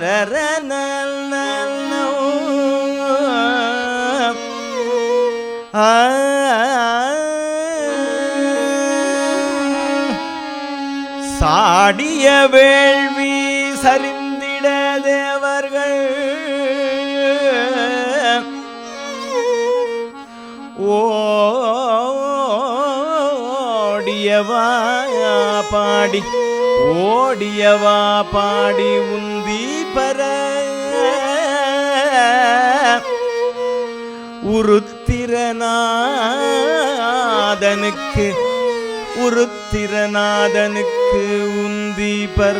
சாடிய வேள்வி சரிந்திட தேவர்கள். ஓடியவா பாடி ஓடியவா பாடி உந்தி பர. உருத்திரநாதனுக்கு திரநாதனுக்கு உந்தி பர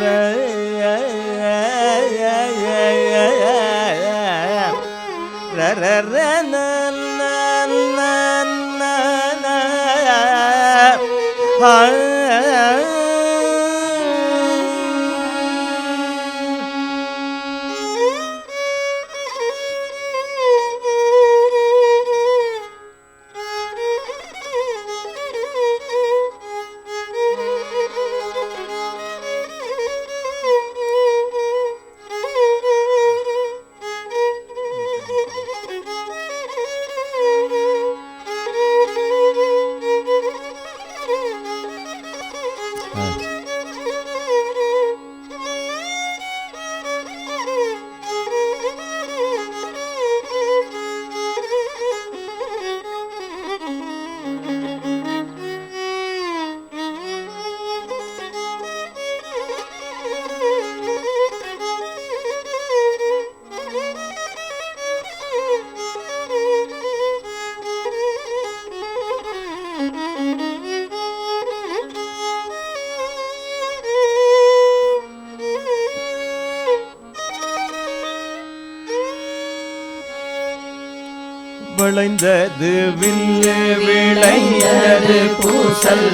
விளைந்தது வில்லு விளைந்தது பூசல்.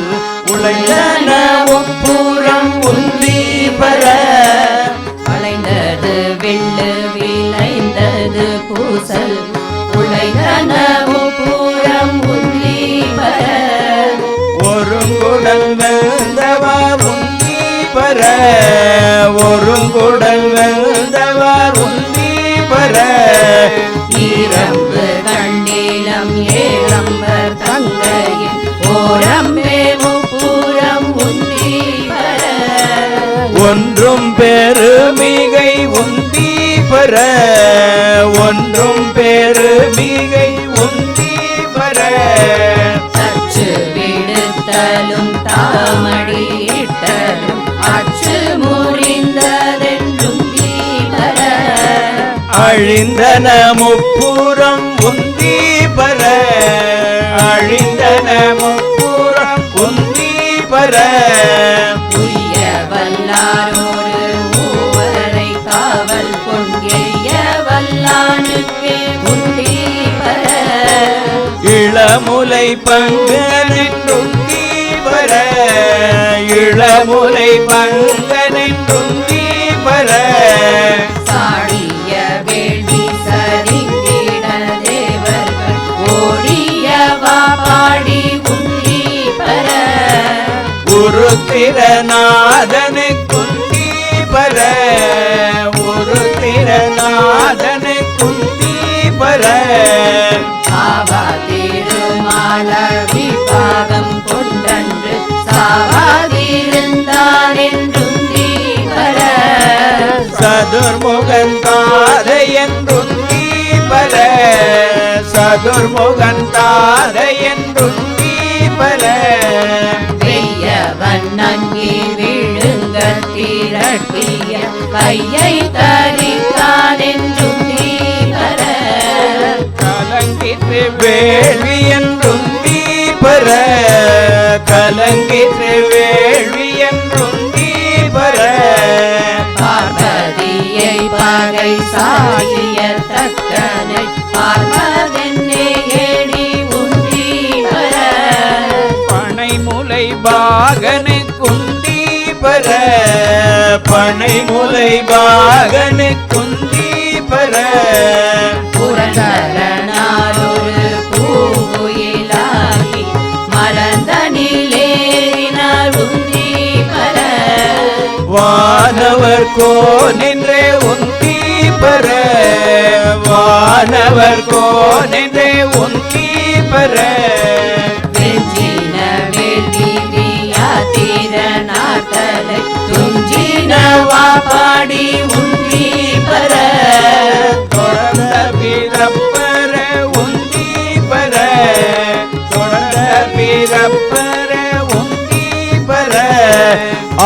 உழைந்தன ஒப்புறம் உந்தி பர வளைந்தது வெள்ளு விளைந்தது பூசல். உழைந்தனவு பூரம் உந்தி பர ஒருங்குடல் வெந்தவர் உந்தி பர ஒருங்குடல் வெந்தவர் ஒன்றும் பெருமிகை உந்தி பெற ஒன்றும் பெருமிகை உந்தி பெற. தச்சு விடுத்தலும் தாமடியிட்டலும் அச்சு முறிந்ததென்றும் தீபர அழிந்தன முப்புறம் உந்தி பெற அழிந்தன முப்புறம் இளமுலை பங்கனின்றுந்தி பெற இளமுலை பங்கனின்றுந்தி பெற சாடிய வேள்வி சரிந்திட தேவர்கள் ஓடியவா பாடி உந்தி பர. உருத்திரநாதனு குந்தி பர உருத்திரநாதனு சதுர்முகன் தாதை என்றுந்தி பர சதுர்முகன் தாதை என்றுந்தி பர வெய்யவன் நங்கி விழுங்க திரட்டிய கையை தரித்தான் என்றும் தீபர கலங்கிற்று வேள்வி என்றுந்தி பர கலங்கிற்று வேள்வி என்றுந்தி பார்வதியை பகை சாகிய தக்கனை பார்வதென்னே ஏடி உந்தி வர பனை முலை குந்தி பர பனைமுலை பாகனுக்கு வானவர் கோ நின்றே உந்தி பர வானவர் கோ நின்றே உந்தி பர வெஞ்சின வேள்வியா உந்தி பர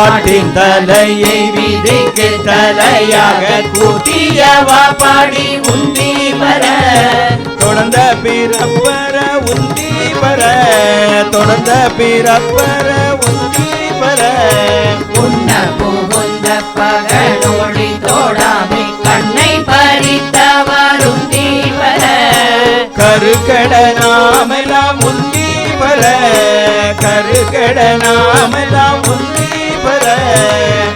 ஆட்டின் தலையை விதைக்கு தலையாக கூட்டியவா பாடி உந்தி பர தொடர்ந்த பிறப்பர உந்தி பர தொடர்ந்த பிறப்பர உந்தி பர உண்ண புகுந்த பகலொளி தோடாமை கண்ணை பறித்தவர் உந்தி பர கருக்கடனாமெல்லாம் உந்தி பர கருக்கடனாமெல்லாம் உந்தி பர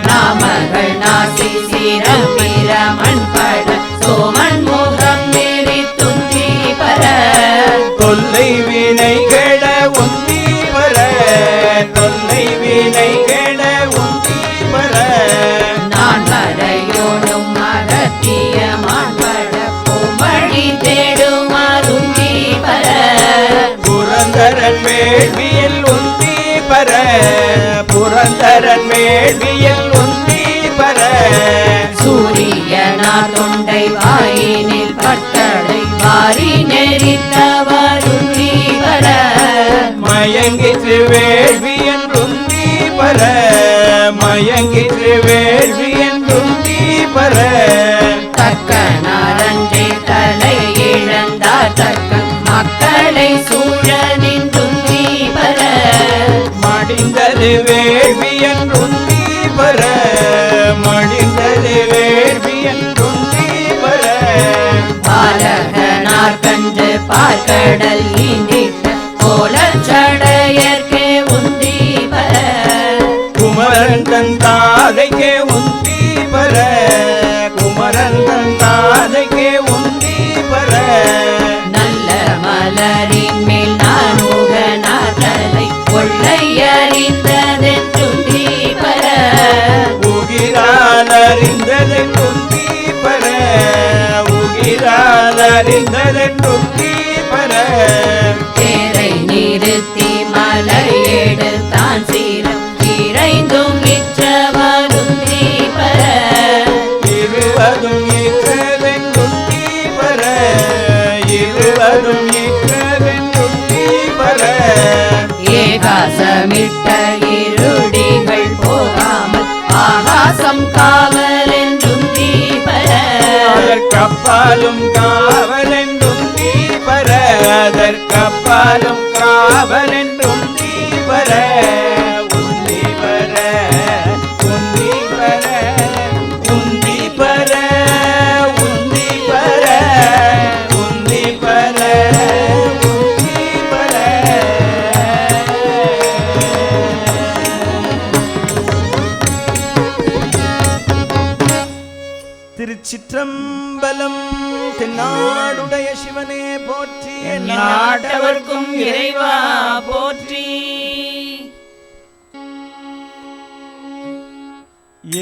நாமகள் நாசி சீரம் பிரமண் பட சோமன் முகம் மேறி துந்தி பர. தொல்லை வினை கெட உந்தி பர தொல்லை வினை புரந்தரன் வேள்வியில் உந்தி பர சூரியனா தொண்டை வாயினில் பட்டடை வாரி நெறித்தவர் உந்தி பர மயங்கிற்று வேள்வி என்றுந்தி பர மயங்கிற்று வேள்வி என்றுந்தி பர மடிந்தது வேள்வியன் என்றுந்தி பர மடிந்தது வேள்வியன் என்றுந்தி பர பாலகனார் கண்டு பார்க்கடல் அறிந்ததென்றுந்தி தீபர உகிராதறிந்ததென்றும் தீபர தேரை நிறுத்தி மலையேடு தான் சீரம். திருச்சிற்றம்பலம் தென்னாடுடைய சிவனே போற்றி. நாட்டவர்க்கும் இறைவா போற்றி.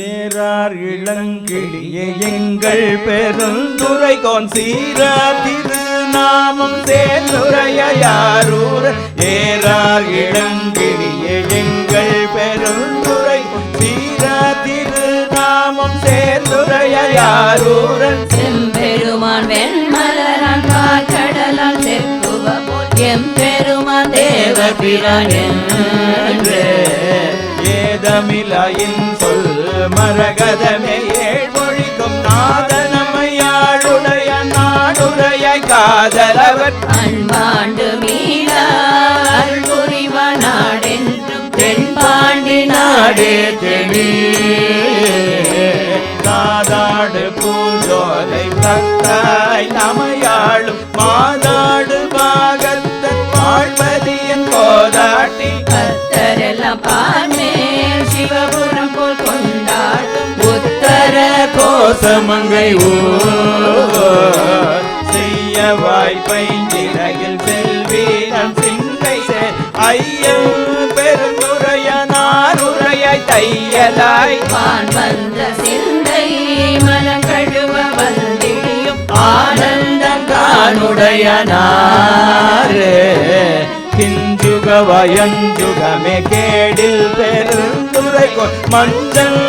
ஏறார் இளங்கிளிய எங்கள் பெருந்துரை கோன் சீரா திருநாமம் சேர்ந்துரைய யாரூர். ஏறார் இளங்கிளிய எங்கள் பெருந்துரை சீரா திருநாமம் சேர்ந்துரைய யாரூரன்? செம்பெருமான் வெண்மலரான் கடலால் செப்புவ எம்பெருமான் தேவ பிரான் ஏதமிலாயின் சொல் மரகதமே ஏழ்மொழிக்கும் நாதனமையாளுடைய நாடுடைய காதலவர். அன்பாண்டு மீள ನಾಡೆ ತಿಳಿ ಕಾದಾಡು பூஜோலை தத்தாய் தமையாளும் மாதாடு பாகத்தன் வாழ்வதியின் போராட்டி அத்தரெல்லாம் பான்மேல் சிவபுரம் போல் கொண்டாடும் உத்தர கோசமங்கை ஓ செய்ய வாய்ப்பை நிலையில் செல்வீரன் சிங்கை ஐயன் தையலாய் வான் வந்த சிந்தை மலம் கழுவ வந்திழியும் நாரே கிஞ்சுக வயஞ்சுகமே கேடில் பெருந்துரை மஞ்சள்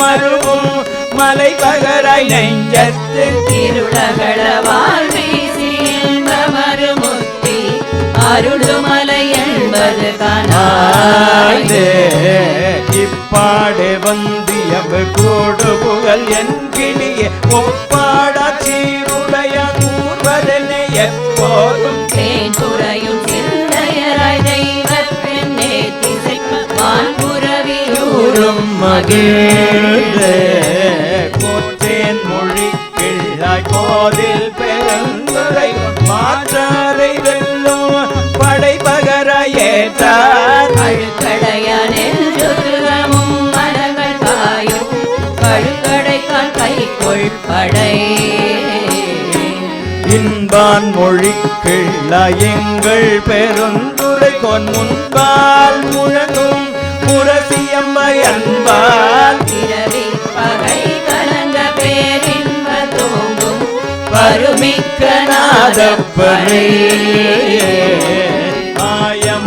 மருவும் மலை பகராய் நெஞ்சத்து. திருளகள வாழ்வீசி இன்பமருமுத்தி அருளுமலை என்பது இப்பாடு வந்தியவு கூடு புகழ் என் கிளியே ஒப்பாடா சீருடைய கூர்வதனை எப்போதும் தேன் துறையும் சிந்தையராய் தெய்வத்தின் நேத்திசைப்ப வான்புறவியூரும் கூறும் மகிழ்ந்தே. போற்றேன் மொழி கிள்ளாய் கோதில் இன்பான் மொழி கிள்ளாய் எங்கள் பெருந்துரை கொன் முன்பால் முழங்கும் முரசியம்மை அன்பால் பருமிக்க நாதப்பனை. நாதப்பனை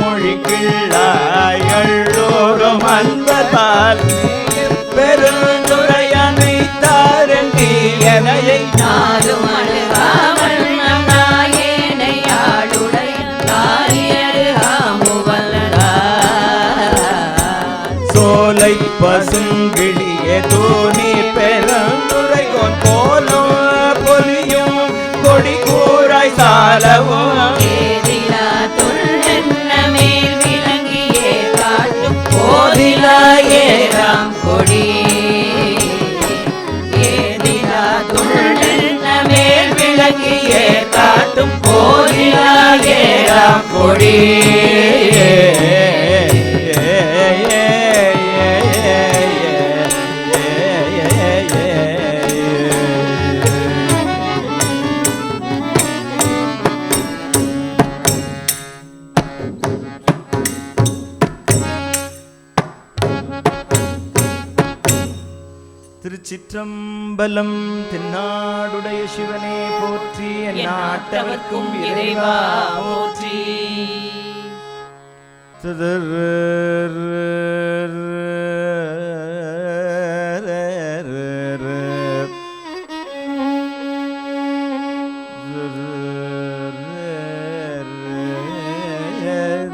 ஏறாம் கொடி திருச்சிற்றம்பலம் தென்னாடுடைய சிவனே போற்றி என் என் நாட்டவர்க்கும் நாட்டவர்க்கும் இறைவா இறைவா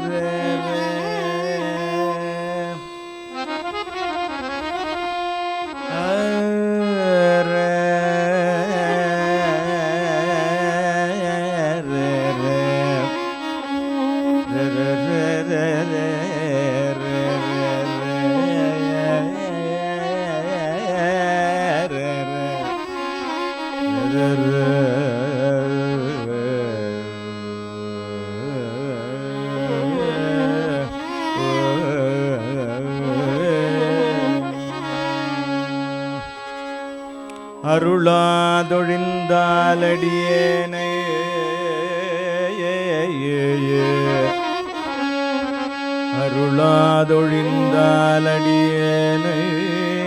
போற்றி அருளாதொழிந்தாலடியேனே. அருளாதொழிந்தாலடியேனே.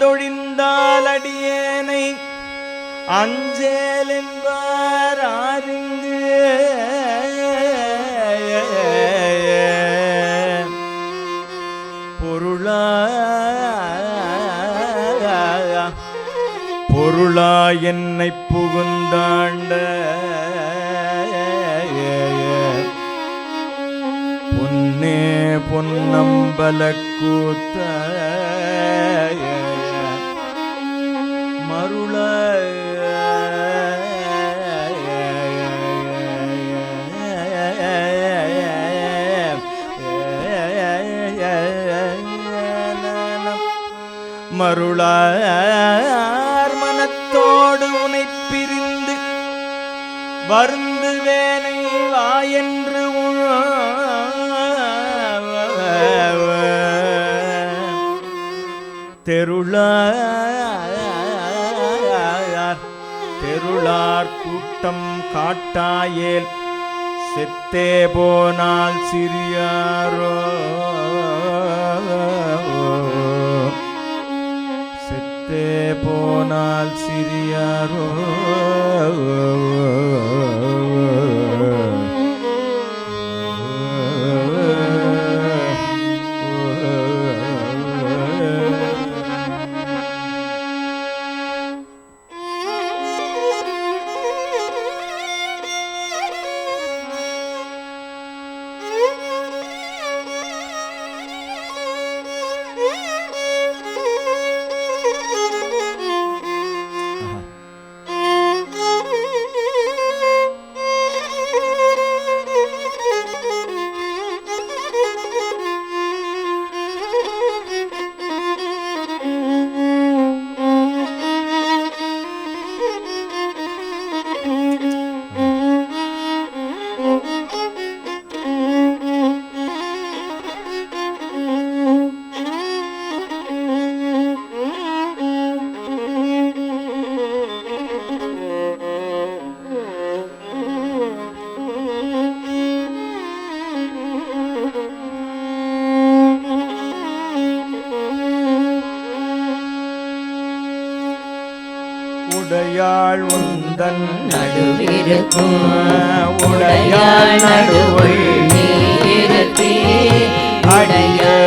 அருளாதொழிந்தாலடியேனை அஞ்சேல் என்பார் ஆரிங்கு. பொருளா பொருளா என்னை புகுந்தாண்ட. பொன்னே பொன்னம்பல கூத்த மருளார் மனத்தோடு உனை பிரிந்து வருந்து வேனை வாயென்று தெருளார் செருளார் கூட்டம் காட்டாயேல் செத்தே போனால் சிறியாரோ? செத்தே போனால் சிறியாரோ? உடையாள் உந்தன் நடுவிருக்கும். உடையாள் நடுவுள் நீ இருப்பே அடையாள்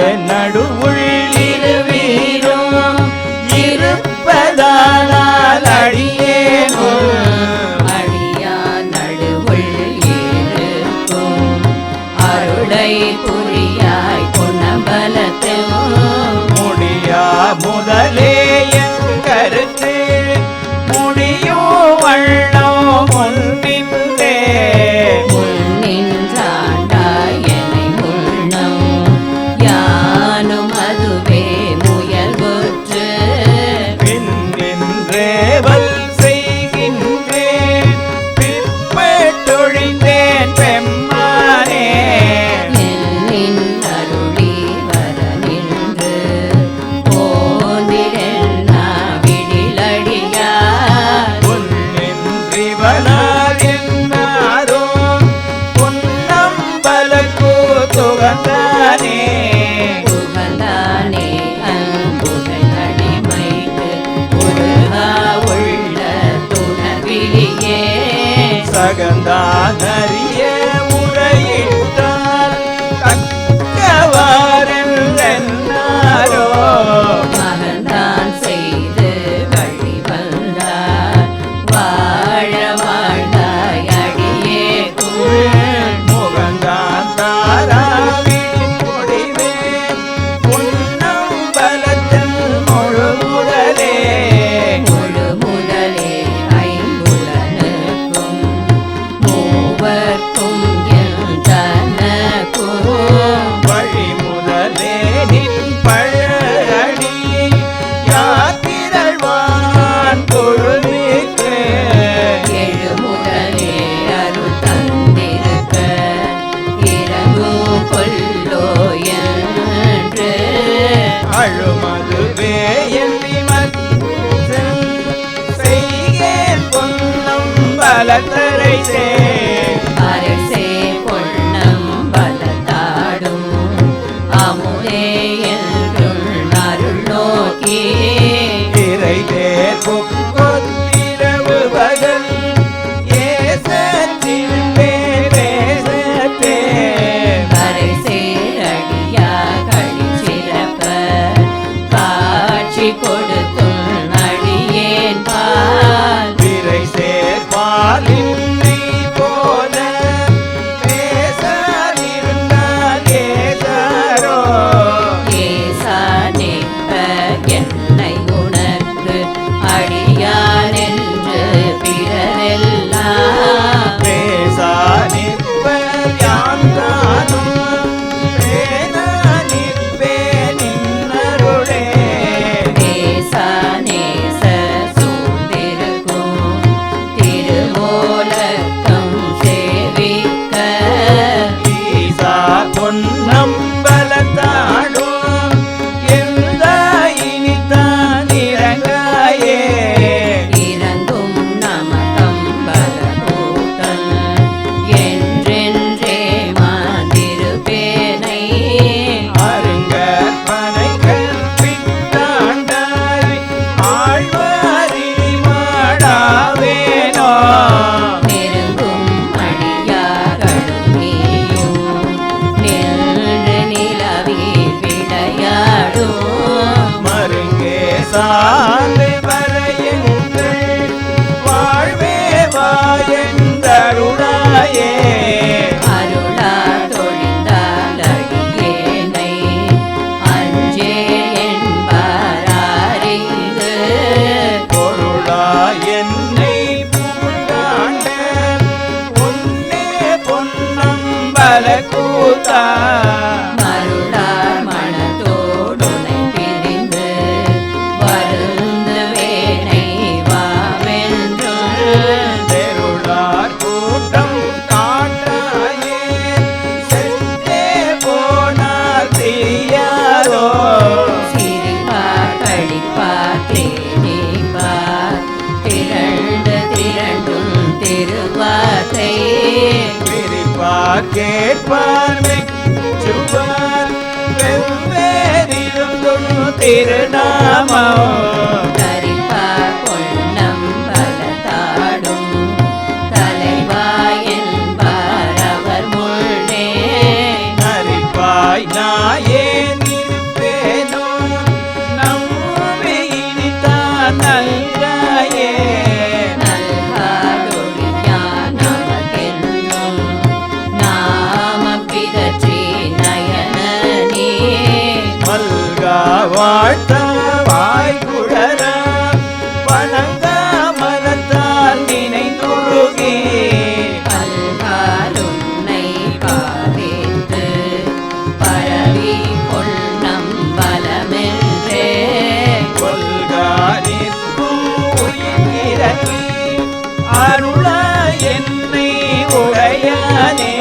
dama, oh. அருள என்னை உடையனே.